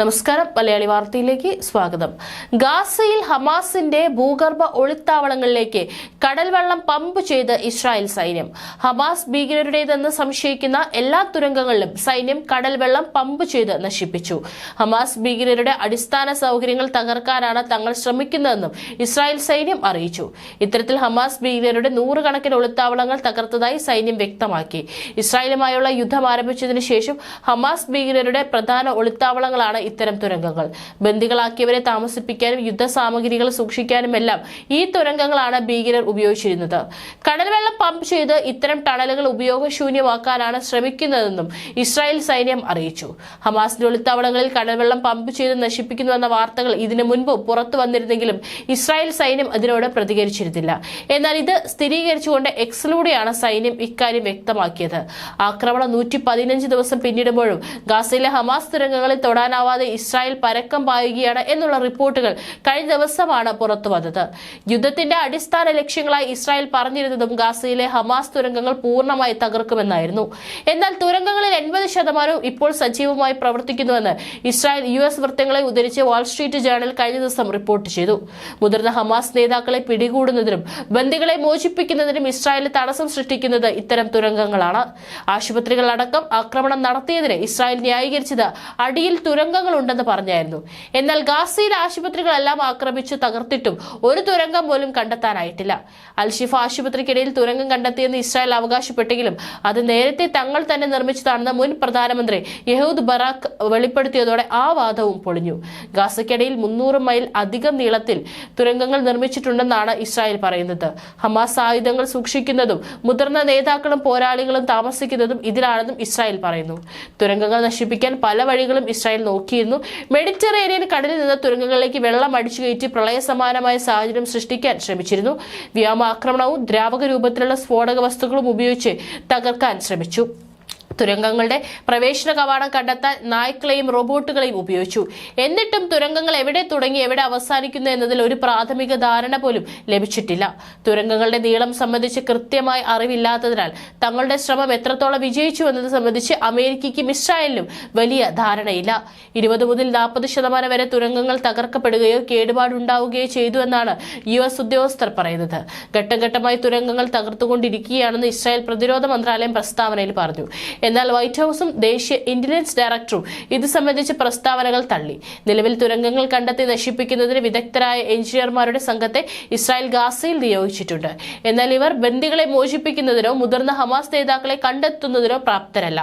നമസ്കാരം. മലയാളി വാർത്തയിലേക്ക് സ്വാഗതം. ഗാസയിൽ ഹമാസിന്റെ ഭൂഗർഭ ഒളിത്താവളങ്ങളിലേക്ക് കടൽവെള്ളം പമ്പ് ചെയ്ത് ഇസ്രായേൽ സൈന്യം. ഹമാസ് ഭീകരരുടേതെന്ന് സംശയിക്കുന്ന എല്ലാ തുരങ്കങ്ങളിലും സൈന്യം കടൽവെള്ളം പമ്പ് ചെയ്ത് നശിപ്പിച്ചു. ഹമാസ് ഭീകരരുടെ അടിസ്ഥാന സൗകര്യങ്ങൾ തകർക്കാനാണ് തങ്ങൾ ശ്രമിക്കുന്നതെന്നും ഇസ്രായേൽ സൈന്യം അറിയിച്ചു. ഇത്തരത്തിൽ ഹമാസ് ഭീകരരുടെ നൂറുകണക്കിന് ഒളിത്താവളങ്ങൾ തകർത്തതായി സൈന്യം വ്യക്തമാക്കി. ഇസ്രായേലുമായുള്ള യുദ്ധം ആരംഭിച്ചതിനു ശേഷം ഹമാസ് ഭീകരരുടെ പ്രധാന ഒളിത്താവളങ്ങളാണ് ഇത്തരം തുരങ്കങ്ങൾ. ബന്ദികളാക്കിയവരെ താമസിപ്പിക്കാനും യുദ്ധസാമഗ്രികൾ സൂക്ഷിക്കാനുമെല്ലാം ഈ തുരങ്കങ്ങളാണ് ഭീകരർ ഉപയോഗിച്ചിരുന്നത്. കടൽവെള്ളം പമ്പ് ചെയ്ത് ഇത്തരം ടണലുകൾ ഉപയോഗശൂന്യമാക്കാനാണ് ശ്രമിക്കുന്നതെന്നും ഇസ്രായേൽ സൈന്യം അറിയിച്ചു. ഹമാസിന്റെ ഒളിത്താവളങ്ങളിൽ കടൽവെള്ളം പമ്പ് ചെയ്ത് നശിപ്പിക്കുന്നുവെന്ന വാർത്തകൾ ഇതിനു മുൻപ് പുറത്തു വന്നിരുന്നെങ്കിലും ഇസ്രായേൽ സൈന്യം അതിനോട് പ്രതികരിച്ചിരുന്നില്ല. എന്നാൽ ഇത് സ്ഥിരീകരിച്ചുകൊണ്ട് എക്സിലൂടെയാണ് സൈന്യം ഇക്കാര്യം വ്യക്തമാക്കിയത്. ആക്രമണം നൂറ്റി ദിവസം പിന്നിടുമ്പോഴും ഗാസയിലെ ഹമാസ് തുരങ്കങ്ങളിൽ തൊടാനാവാതെ ഇസ്രായേൽ പരക്കം പായുകയാണ് എന്നുള്ള റിപ്പോർട്ടുകൾ കഴിഞ്ഞ ദിവസമാണ് പുറത്തു വന്നത്. യുദ്ധത്തിന്റെ അടിസ്ഥാന ലക്ഷ്യങ്ങളായി ഇസ്രായേൽ പറഞ്ഞിരുന്നതും ഗാസയിലെ ഹമാസ് തുരങ്കങ്ങൾ പൂർണമായി തകർക്കുമെന്നായിരുന്നു. എന്നാൽ തുരങ്കങ്ങളിൽ എൺപത് ശതമാനവും ഇപ്പോൾ സജീവമായി പ്രവർത്തിക്കുന്നുവെന്ന് ഇസ്രായേൽ യു എസ് വൃത്തങ്ങളെ ഉദ്ധരിച്ച് വാൾസ്ട്രീറ്റ് ജേണൽ കഴിഞ്ഞ ദിവസം റിപ്പോർട്ട് ചെയ്തു. മുതിർന്ന ഹമാസ് നേതാക്കളെ പിടികൂടുന്നതിനും ബന്ദികളെ മോചിപ്പിക്കുന്നതിനും ഇസ്രായേൽ തടസ്സം സൃഷ്ടിക്കുന്നത് ഇത്തരം തുരങ്കങ്ങളാണ്. ആശുപത്രികളടക്കം ആക്രമണം നടത്തിയതിനെ ഇസ്രായേൽ ന്യായീകരിച്ചത് അടിയിൽ തുരങ്കങ്ങളുണ്ടെന്ന് പറഞ്ഞായിരുന്നു. എന്നാൽ ഗാസയിലെ ആശുപത്രികളെല്ലാം ആക്രമിച്ചു തകർത്തിട്ടും ഒരു തുരങ്കം പോലും കണ്ടെത്താനായിട്ടില്ല. അൽഷിഫ ആശുപത്രിക്കിടയിൽ തുരങ്കം കണ്ടെത്തിയെന്ന് ഇസ്രായേൽ അവകാശപ്പെട്ടെങ്കിലും അത് നേരത്തെ തങ്ങൾ തന്നെ നിർമ്മിച്ചതാണെന്ന് മുൻ പ്രധാനമന്ത്രി യഹൂദ് ബറാഖ് വെളിപ്പെടുത്തിയതോടെ ആ വാദവും പൊളിഞ്ഞു. ഗാസയ്ക്കിടയിൽ മുന്നൂറ് മൈൽ അധികം നീളത്തിൽ തുരങ്കങ്ങൾ നിർമ്മിച്ചിട്ടുണ്ടെന്നാണ് ഇസ്രായേൽ പറയുന്നത്. ഹമാസ് ആയുധങ്ങൾ സൂക്ഷിക്കുന്നതും മുതിർന്ന നേതാക്കളും പോരാളികളും താമസിക്കുന്നതും ഇതിലാണെന്നും ഇസ്രായേൽ പറയുന്നു. തുരങ്കങ്ങൾ നശിപ്പിക്കാൻ പല വഴികളും ഇസ്രായേൽ നോക്കിയിരുന്നു മെഡിറ്ററേനിയൻ കടലിൽ നിന്ന് തുരങ്കങ്ങളിലേക്ക് വെള്ളം അടിച്ചു കയറ്റി പ്രളയസമാനമായ സാഹചര്യം സൃഷ്ടിക്കാൻ ശ്രമിച്ചിരുന്നു. വ്യോമാക്രമണവും ദ്രാവക രൂപത്തിലുള്ള സ്ഫോടക വസ്തുക്കളും ഉപയോഗിച്ച് തകർക്കാൻ ശ്രമിച്ചു. തുരങ്കങ്ങളുടെ പ്രവേശന കവാടം കണ്ടെത്താൻ നായ്ക്കളെയും റോബോട്ടുകളെയും ഉപയോഗിച്ചു. എന്നിട്ടും തുരങ്കങ്ങൾ എവിടെ തുടങ്ങി എവിടെ അവസാനിക്കുന്നു എന്നതിൽ ഒരു പ്രാഥമിക ധാരണ പോലും ലഭിച്ചിട്ടില്ല. തുരങ്കങ്ങളുടെ നീളം സംബന്ധിച്ച് കൃത്യമായി അറിവില്ലാത്തതിനാൽ തങ്ങളുടെ ശ്രമം എത്രത്തോളം വിജയിച്ചു എന്നത് സംബന്ധിച്ച് അമേരിക്കയ്ക്കും ഇസ്രായേലിനും വലിയ ധാരണയില്ല. ഇരുപത് മുതൽ നാൽപ്പത് ശതമാനം വരെ തുരങ്കങ്ങൾ തകർക്കപ്പെടുകയോ കേടുപാടുണ്ടാവുകയോ ചെയ്തു എന്നാണ് യു എസ് ഉദ്യോഗസ്ഥർ പറയുന്നത്. ഘട്ടം ഘട്ടമായി തുരങ്കങ്ങൾ തകർത്തുകൊണ്ടിരിക്കുകയാണെന്ന് ഇസ്രായേൽ പ്രതിരോധ മന്ത്രാലയം പ്രസ്താവനയിൽ പറഞ്ഞു. എന്നാൽ വൈറ്റ് ഹൌസും ദേശീയ ഇന്റലിജൻസ് ഡയറക്ടറും ഇത് സംബന്ധിച്ച് പ്രസ്താവനകൾ തള്ളി. നിലവിൽ തുരങ്കങ്ങൾ കണ്ടെത്തി നശിപ്പിക്കുന്നതിന് വിദഗ്ധരായ എഞ്ചിനീയർമാരുടെ സംഘത്തെ ഇസ്രായേൽ ഗാസയിൽ നിയോഗിച്ചിട്ടുണ്ട്. എന്നാൽ ഇവർ ബന്ദികളെ മോചിപ്പിക്കുന്നതിനോ മുതിർന്ന ഹമാസ് നേതാക്കളെ കണ്ടെത്തുന്നതിനോ പ്രാപ്തരല്ല.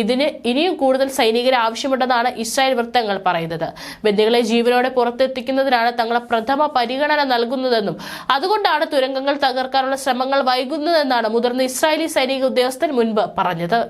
ഇതിന് ഇനിയും കൂടുതൽ സൈനികരെ ആവശ്യമുണ്ടെന്നാണ് ഇസ്രായേൽ വൃത്തങ്ങൾ പറയുന്നത്. ബന്ദികളെ ജീവനോടെ പുറത്തെത്തിക്കുന്നതിനാണ് തങ്ങളെ പ്രഥമ പരിഗണന നൽകുന്നതെന്നും അതുകൊണ്ടാണ് തുരങ്കങ്ങൾ തകർക്കാനുള്ള ശ്രമങ്ങൾ വൈകുന്നതെന്നാണ് മുതിർന്ന ഇസ്രായേലി സൈനിക ഉദ്യോഗസ്ഥൻ മുൻപ് പറഞ്ഞത്.